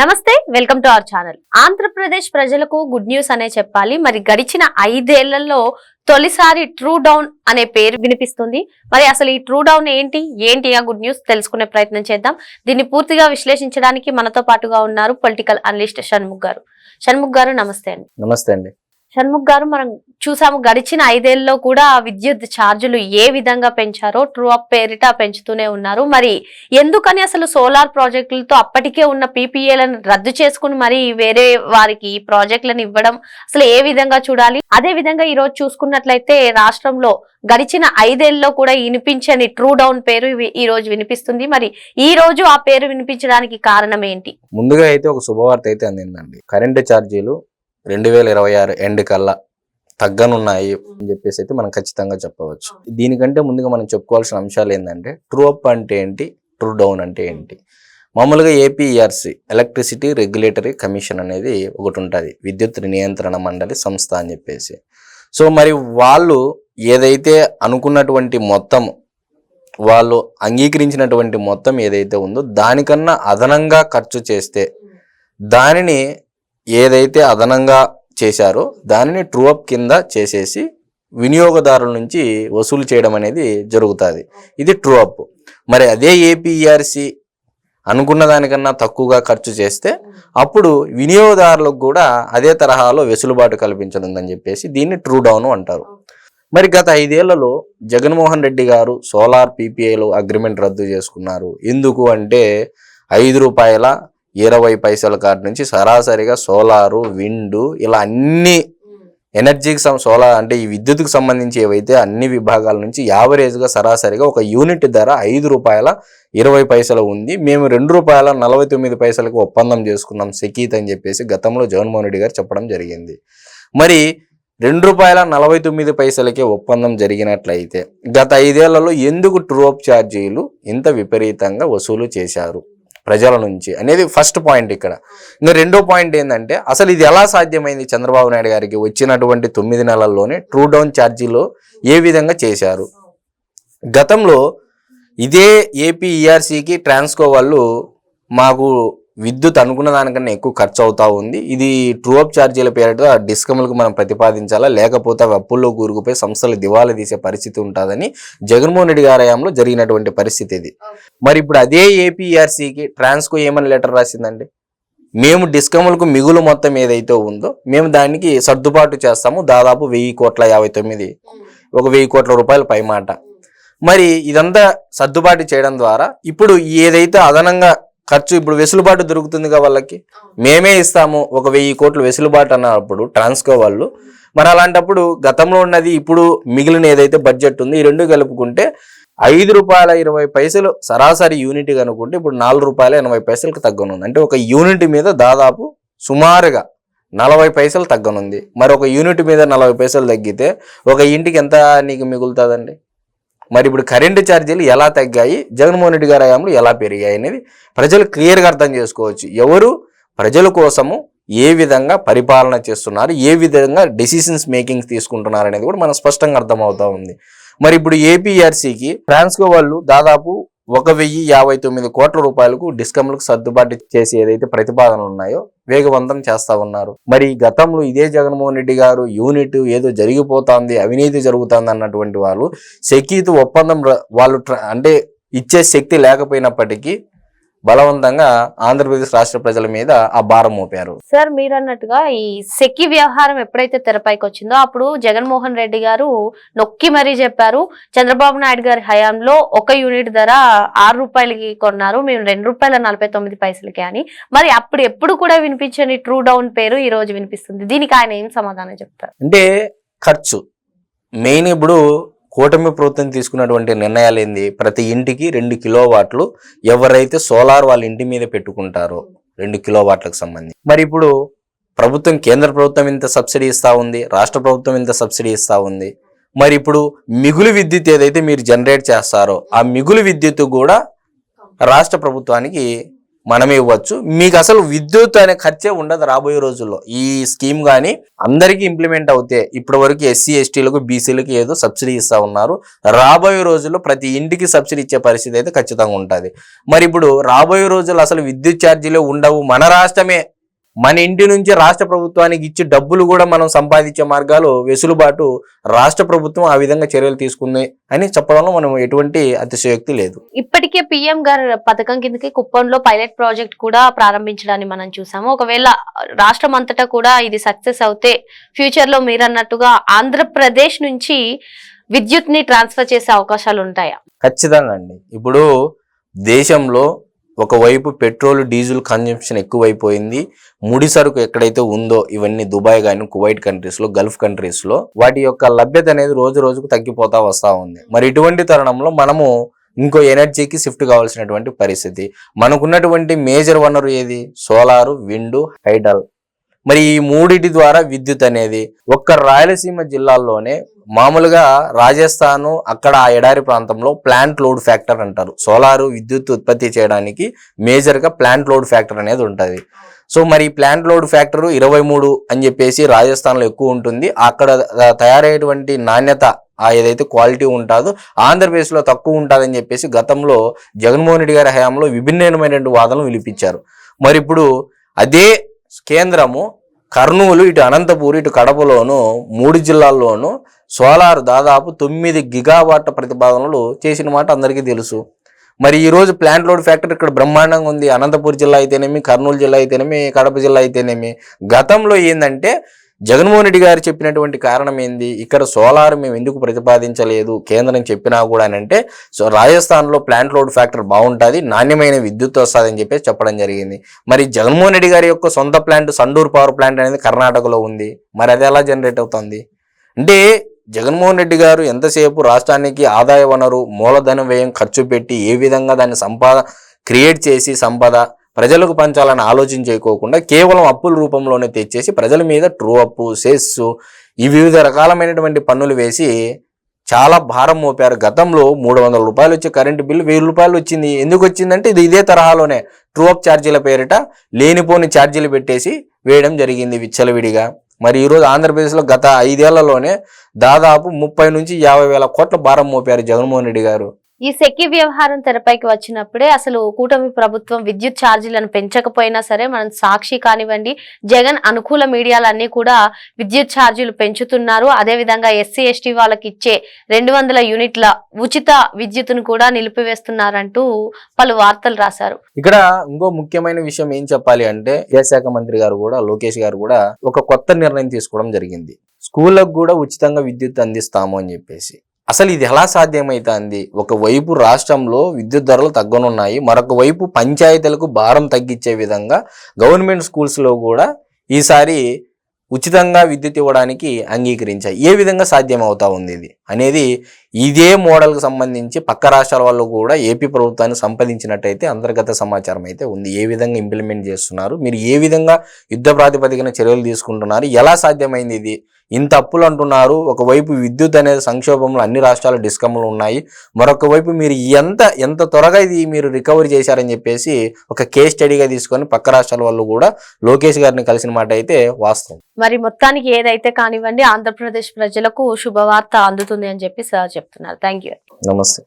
నమస్తే welcome to our channel. Andhra Pradesh ప్రజలకు good news అనే చెప్పాలి. మరి గడిచిన ఐదేళ్ళలో తొలిసారి ట్రూ డౌన్ అనే పేరు వినిపిస్తుంది. మరి అసలు ఈ ట్రూ డౌన్ ఏంటి? ఏంటి ఆ గుడ్ న్యూస్? తెలుసుకునే ప్రయత్నం చేద్దాం. దీన్ని పూర్తిగా విశ్లేషించడానికి మనతో పాటుగా ఉన్నారు పొలిటికల్ అనలిస్ట్ షణ్ముఖ్ గారు. షణ్ముఖ్ గారు నమస్తే అండి. నమస్తే అండి. షణ్ముఖ్ గారు మనం చూసాము గడిచిన ఐదేళ్ళలో కూడా విద్యుత్ ఛార్జీలు ఏ విధంగా పెంచారో ట్రూ అప్ పేరిట పెంచుతూనే ఉన్నారు. మరి ఎందుకని అసలు సోలార్ ప్రాజెక్టులతో అప్పటికే ఉన్న పీపీఏలను రద్దు చేసుకుని మరి వేరే వారికి ఈ ప్రాజెక్టులను ఇవ్వడం అసలు ఏ విధంగా చూడాలి? అదే విధంగా ఈ రోజు చూసుకున్నట్లయితే రాష్ట్రంలో గడిచిన ఐదేళ్ళలో కూడా వినిపించని ట్రూ డౌన్ పేరు ఈ రోజు వినిపిస్తుంది. మరి ఈ రోజు ఆ పేరు వినిపించడానికి కారణం ఏంటి? ముందుగా అయితే ఒక శుభవార్త అయితే అందిందండి. కరెంటు ఛార్జీలు రెండు వేల ఇరవై ఆరు ఎండ్ కల్లా తగ్గనున్నాయి అని చెప్పేసి అయితే మనం ఖచ్చితంగా చెప్పవచ్చు. దీనికంటే ముందుగా మనం చెప్పుకోవాల్సిన అంశాలు ఏంటంటే ట్రూ అప్ అంటే ఏంటి ట్రూ డౌన్ అంటే ఏంటి? మామూలుగా ఏపీఈఆర్సి ఎలక్ట్రిసిటీ రెగ్యులేటరీ కమిషన్ అనేది ఒకటి ఉంటుంది. విద్యుత్ నియంత్రణ మండలి సంస్థ అని చెప్పేసి. సో మరి వాళ్ళు ఏదైతే అనుకున్నటువంటి మొత్తం వాళ్ళు అంగీకరించినటువంటి మొత్తం ఏదైతే ఉందో దానికన్నా అదనంగా ఖర్చు చేస్తే దానిని ఏదైతే అదనంగా చేశారో దానిని ట్రూఅప్ కింద చేసేసి వినియోగదారుల నుంచి వసూలు చేయడం అనేది జరుగుతుంది. ఇది ట్రూఅప్. మరి అదే ఏపీఆర్సి అనుకున్న దానికన్నా తక్కువగా ఖర్చు చేస్తే అప్పుడు వినియోగదారులకు కూడా అదే తరహాలో వెసులుబాటు కల్పించనుందని చెప్పేసి దీన్ని ట్రూ డౌన్ అంటారు. మరి గత ఐదేళ్ళలో జగన్మోహన్ రెడ్డి గారు సోలార్ పీపీఐలో అగ్రిమెంట్ రద్దు చేసుకున్నారు. ఎందుకు అంటే ఐదు రూపాయల ఇరవై పైసల కార్డు నుంచి సరాసరిగా సోలారు విండు ఇలా అన్ని ఎనర్జీకి సం సోలార్ అంటే ఈ విద్యుత్కు సంబంధించి ఏవైతే అన్ని విభాగాల నుంచి యావరేజ్గా సరాసరిగా ఒక యూనిట్ ధర ఐదు రూపాయల ఇరవై పైసలు ఉంది. మేము రెండు రూపాయల నలభై తొమ్మిది పైసలకు ఒప్పందం చేసుకున్నాం సెకీత్ అని చెప్పేసి గతంలో జగన్మోహన్ రెడ్డి గారు చెప్పడం జరిగింది. మరి రెండు రూపాయల నలభై తొమ్మిది పైసలకే ఒప్పందం జరిగినట్లయితే గత ఐదేళ్ళలో ఎందుకు ట్రోప్ ఛార్జీలు ఇంత విపరీతంగా వసూలు చేశారు? ప్రజల నుంచి అనేది ఫస్ట్ పాయింట్ ఇక్కడ. ఇంకా రెండో పాయింట్ ఏంటంటే అసలు ఇది ఎలా సాధ్యమైంది చంద్రబాబు నాయుడు గారికి వచ్చినటువంటి తొమ్మిది నెలల్లోనే ట్రూ డౌన్ ఛార్జీలో ఏ విధంగా చేశారు? గతంలో ఇదే ఏపీ ఈఆర్సీకి ట్రాన్స్కో వాళ్ళు మాకు విద్యుత్ అనుకున్న దానికన్నా ఎక్కువ ఖర్చు అవుతా ఉంది. ఇది ట్రూ అప్ ఛార్జీల పేరిట డిస్కమ్లకు మనం ప్రతిపాదించాలా? లేకపోతే అవి అప్పుల్లో కూరుకుపోయి సంస్థలు దివాలా తీసే పరిస్థితి ఉంటుందని జగన్మోహన్ రెడ్డి గారి హయాంలో జరిగినటువంటి పరిస్థితి ఇది. మరి ఇప్పుడు అదే ఏపీఆర్సీకి ట్రాన్స్కో ఏమని లెటర్ రాసిందండి? మేము డిస్కమ్లకు మిగులు మొత్తం ఏదైతే ఉందో మేము దానికి సర్దుబాటు చేస్తాము. దాదాపు వెయ్యి కోట్ల యాభై తొమ్మిది ఒక వెయ్యి కోట్ల రూపాయల పైమాట. మరి ఇదంతా సర్దుబాటు చేయడం ద్వారా ఇప్పుడు ఏదైతే అదనంగా ఖర్చు ఇప్పుడు వెసులుబాటు దొరుకుతుందిగా వాళ్ళకి. మేమే ఇస్తాము ఒక వెయ్యి కోట్లు వెసులుబాటు అన్నప్పుడు ట్రాన్స్కో వాళ్ళు. మరి అలాంటప్పుడు గతంలో ఉన్నది ఇప్పుడు మిగిలిన ఏదైతే బడ్జెట్ ఉందో ఈ రెండు కలుపుకుంటే ఐదు రూపాయల ఇరవై పైసలు సరాసరి యూనిట్ కనుక్కుంటే ఇప్పుడు నాలుగు రూపాయల ఎనభై పైసలకు తగ్గనుంది. అంటే ఒక యూనిట్ మీద దాదాపు సుమారుగా నలభై పైసలు తగ్గనుంది. మరి ఒక యూనిట్ మీద నలభై పైసలు తగ్గితే ఒక ఇంటికి ఎంత నీకు మిగులుతుందండి? మరి ఇప్పుడు కరెంటు ఛార్జీలు ఎలా తగ్గాయి? జగన్మోహన్ రెడ్డి గారి హయాంలో ఎలా పెరిగాయి అనేది ప్రజలు క్లియర్గా అర్థం చేసుకోవచ్చు. ఎవరు? ప్రజల కోసము ఏ విధంగా పరిపాలన చేస్తున్నారు? ఏ విధంగా డెసిషన్స్ మేకింగ్ తీసుకుంటున్నారు అనేది కూడా మనం స్పష్టంగా అర్థమవుతా ఉంది. మరి ఇప్పుడు ఏపీఆర్సీకి ఫ్రాన్స్కో వాళ్ళు దాదాపు ఒక వెయ్యి యాభై తొమ్మిది కోట్ల రూపాయలకు డిస్కమ్లకు సర్దుబాటు చేసి ఏదైతే ప్రతిపాదనలు ఉన్నాయో వేగవంతం చేస్తా ఉన్నారు. మరి గతంలో ఇదే జగన్మోహన్ రెడ్డి గారు యూనిట్ ఏదో జరిగిపోతుంది అవినీతి జరుగుతుంది అన్నటువంటి వాళ్ళు సెకీతు ఒప్పందం వాళ్ళు అంటే ఇచ్చే శక్తి లేకపోయినప్పటికీ బలవంతంగా ఆంధ్రప్రదేశ్ రాష్ట్ర ప్రజల మీద ఆ భారం మోపారు. సార్ మీరు అన్నట్టుగా ఈ సెక్కి వ్యవహారం ఎప్పుడైతే తెరపైకి వచ్చిందో అప్పుడు జగన్మోహన్ రెడ్డి గారు నొక్కి మరీ చెప్పారు చంద్రబాబు నాయుడు గారి హయాంలో ఒక యూనిట్ ధర ఆరు రూపాయలకి కొన్నారు మేము రెండు రూపాయల నలభై తొమ్మిది పైసలకి అని. మరి అప్పుడు ఎప్పుడు కూడా వినిపించని ట్రూ డౌన్ పేరు ఈ రోజు వినిపిస్తుంది. దీనికి ఆయన ఏం సమాధానం చెప్తారు? అంటే ఖర్చు. మెయిన్ ఇప్పుడు కూటమి ప్రభుత్వం తీసుకున్నటువంటి నిర్ణయాలు ఏంది? ప్రతి ఇంటికి రెండు కిలోవాట్లు ఎవరైతే సోలార్ వాళ్ళ ఇంటి మీద పెట్టుకుంటారో రెండు కిలోవాట్లకు సంబంధించి. మరి ఇప్పుడు ప్రభుత్వం కేంద్ర ప్రభుత్వం ఇంత సబ్సిడీ ఇస్తా ఉంది రాష్ట్ర ప్రభుత్వం ఇంత సబ్సిడీ ఇస్తా ఉంది. మరి ఇప్పుడు మిగులు విద్యుత్ ఏదైతే మీరు జనరేట్ చేస్తారో ఆ మిగులు విద్యుత్ కూడా రాష్ట్ర ప్రభుత్వానికి మనమే ఇవ్వచ్చు. మీకు అసలు విద్యుత్ అనే ఖర్చే ఉండదు రాబోయే రోజుల్లో. ఈ స్కీమ్ కానీ అందరికీ ఇంప్లిమెంట్ అవుతే ఇప్పటి వరకు ఎస్సీ ఎస్టీలకు బీసీలకు ఏదో సబ్సిడీ ఇస్తా ఉన్నారు. రాబోయే రోజుల్లో ప్రతి ఇంటికి సబ్సిడీ ఇచ్చే పరిస్థితి అయితే ఖచ్చితంగా ఉంటుంది. మరి ఇప్పుడు రాబోయే రోజుల్లో అసలు విద్యుత్ ఛార్జీలు ఉండవు. మన రాష్ట్రమే మన ఇంటి నుంచి రాష్ట్ర ప్రభుత్వానికి ఇచ్చి డబ్బులు కూడా మనం సంపాదించే మార్గాలు వెసులుబాటు రాష్ట్ర ప్రభుత్వం ఆ విధంగా చర్యలు తీసుకుంది అని చెప్పడంలో మనం ఎటువంటి అతిశయోక్తి లేదు. ఇప్పటికే పిఎం గారు పథకం కిందకి కుప్పంలో పైలట్ ప్రాజెక్ట్ కూడా ప్రారంభించడాన్ని మనం చూసాము. ఒకవేళ రాష్ట్రం అంతటా కూడా ఇది సక్సెస్ అవుతే ఫ్యూచర్లో మీరు అన్నట్టుగా ఆంధ్రప్రదేశ్ నుంచి విద్యుత్ని ట్రాన్స్ఫర్ చేసే అవకాశాలు ఉంటాయా? ఖచ్చితంగా అండి. ఇప్పుడు దేశంలో ఒకవైపు పెట్రోల్ డీజిల్ కన్జంప్షన్ ఎక్కువైపోయింది. ముడి సరుకు ఎక్కడైతే ఉందో ఇవన్నీ దుబాయ్ కానీ కువైట్ కంట్రీస్లో గల్ఫ్ కంట్రీస్లో వాటి యొక్క లభ్యత అనేది రోజు రోజుకు తగ్గిపోతా వస్తూ ఉంది. మరి ఇటువంటి తరుణంలో మనము ఇంకో ఎనర్జీకి షిఫ్ట్ కావాల్సినటువంటి పరిస్థితి. మనకున్నటువంటి మేజర్ వనరు ఏది? Solar wind hydel. మరి ఈ మూడిటి ద్వారా విద్యుత్ అనేది ఒక్క రాయలసీమ జిల్లాల్లోనే మామూలుగా రాజస్థాన్ అక్కడ ఆ ఎడారి ప్రాంతంలో ప్లాంట్ లోడ్ ఫ్యాక్టర్ అంటారు. సోలారు విద్యుత్ ఉత్పత్తి చేయడానికి మేజర్గా ప్లాంట్ లోడ్ ఫ్యాక్టర్ అనేది ఉంటుంది. సో మరి ప్లాంట్ లోడ్ ఫ్యాక్టర్ ఇరవై మూడు అని చెప్పేసి రాజస్థాన్లో ఎక్కువ ఉంటుంది. అక్కడ తయారయ్యేటువంటి నాణ్యత ఏదైతే క్వాలిటీ ఉంటుందో ఆంధ్రప్రదేశ్లో తక్కువ ఉంటుందని చెప్పేసి గతంలో జగన్మోహన్ రెడ్డి గారి హయాంలో విభిన్నమైనటువంటి వాదనలు వినిపించారు. మరి ఇప్పుడు అదే కేంద్రము కర్నూలు ఇటు అనంతపూర్ ఇటు కడపలోను మూడు జిల్లాల్లోనూ సోలార్ దాదాపు తొమ్మిది గిగావాట్ ప్రతిపాదనలు చేసిన మాట అందరికీ తెలుసు. మరి ఈ రోజు ప్లాంట్ లోడ్ ఫ్యాక్టరీ ఇక్కడ బ్రహ్మాండంగా ఉంది. అనంతపూర్ జిల్లా అయితేనేమి కర్నూలు జిల్లా అయితేనేమి కడప జిల్లా అయితేనేమి. గతంలో ఏంటంటే జగన్మోహన్ రెడ్డి గారు చెప్పినటువంటి కారణం ఏంది? ఇక్కడ సోలార్ మేము ఎందుకు ప్రతిపాదించలేదు? కేంద్రం చెప్పినా కూడా అంటే సో రాజస్థాన్లో ప్లాంట్ లోడ్ ఫ్యాక్టర్ బాగుంటుంది నాణ్యమైన విద్యుత్ వస్తుందని చెప్పేసి చెప్పడం జరిగింది. మరి జగన్మోహన్ రెడ్డి గారి యొక్క సొంత ప్లాంట్ సండూర్ పవర్ ప్లాంట్ అనేది కర్ణాటకలో ఉంది. మరి అది ఎలా జనరేట్ అవుతుంది? అంటే జగన్మోహన్ రెడ్డి గారు ఎంతసేపు రాష్ట్రానికి ఆదాయ వనరు మూలధన వ్యయం ఖర్చు పెట్టి ఏ విధంగా దాన్ని సంపాద క్రియేట్ చేసి సంపద ప్రజలకు పంచాలని ఆలోచన చేయకోకుండా కేవలం అప్పుల రూపంలోనే తెచ్చేసి ప్రజల మీద ట్రూ అప్పు సెస్ ఈ వివిధ రకాలమైనటువంటి పన్నులు వేసి చాలా భారం మోపారు. గతంలో మూడు వందల రూపాయలు వచ్చే కరెంటు బిల్లు వెయ్యి రూపాయలు వచ్చింది. ఎందుకు వచ్చిందంటే ఇది ఇదే తరహాలోనే ట్రూ అప్ ఛార్జీల పేరిట లేనిపోని ఛార్జీలు పెట్టేసి వేయడం జరిగింది విచ్చలవిడిగా. మరి ఈరోజు ఆంధ్రప్రదేశ్లో గత ఐదేళ్ళలోనే దాదాపు ముప్పై నుంచి యాభై వేల కోట్ల భారం మోపారు జగన్మోహన్ రెడ్డి గారు. ఈ సెక్కి వ్యవహారం తెరపైకి వచ్చినప్పుడే అసలు కూటమి ప్రభుత్వం విద్యుత్ ఛార్జీలను పెంచకపోయినా సరే మనం సాక్షి కానివ్వండి జగన్ అనుకూల మీడియాలన్నీ కూడా విద్యుత్ ఛార్జీలు పెంచుతున్నారు. అదే విధంగా ఎస్సీ ఎస్టీ వాళ్ళకి ఇచ్చే రెండు వందల యూనిట్ల ఉచిత విద్యుత్తును కూడా నిలిపివేస్తున్నారంటూ పలు వార్తలు రాశారు. ఇక్కడ ఇంకో ముఖ్యమైన విషయం ఏం చెప్పాలి అంటే విద్యాశాఖ మంత్రి గారు కూడా లోకేష్ గారు కూడా ఒక కొత్త నిర్ణయం తీసుకోవడం జరిగింది. స్కూళ్ళకు కూడా ఉచితంగా విద్యుత్ అందిస్తాము అని చెప్పేసి. అసలు ఇది ఎలా సాధ్యమవుతుంది ఒకవైపు రాష్ట్రంలో విద్యుత్ ధరలు తగ్గనున్నాయి మరొక వైపు పంచాయతీలకు భారం తగ్గించే విధంగా గవర్నమెంట్ స్కూల్స్లో కూడా ఈసారి ఉచితంగా విద్యుత్ ఇవ్వడానికి అంగీకరించాయి. ఏ విధంగా సాధ్యం అవుతా ఉంది ఇది? అనేది ఇదే మోడల్కి సంబంధించి పక్క రాష్ట్రాల వాళ్ళు కూడా ఏపీ ప్రభుత్వాన్ని సంపాదించినట్టయితే అంతర్గత సమాచారం అయితే ఉంది. ఏ విధంగా ఇంప్లిమెంట్ చేస్తున్నారు? మీరు ఏ విధంగా యుద్ధ ప్రాతిపదికన చర్యలు తీసుకుంటున్నారు? ఎలా సాధ్యమైంది ఇది? ఇంత అప్పులు అంటున్నారు. ఒకవైపు విద్యుత్ అనేది సంక్షోభంలో అన్ని రాష్ట్రాల డిస్కమ్లు ఉన్నాయి. మరొక వైపు మీరు ఎంత ఎంత త్వరగా ఇది మీరు రికవరీ చేశారని చెప్పేసి ఒక కేస్ స్టడీగా తీసుకొని పక్క రాష్ట్రాల వాళ్ళు కూడా లోకేష్ గారిని కలిసిన మాట అయితే వాస్తవం. మరి మొత్తానికి ఏదైతే కానివ్వండి ఆంధ్రప్రదేశ్ ప్రజలకు శుభవార్త అందుతుంది అని చెప్పి సార్ చెప్తున్నారు. Thank you. నమస్తే.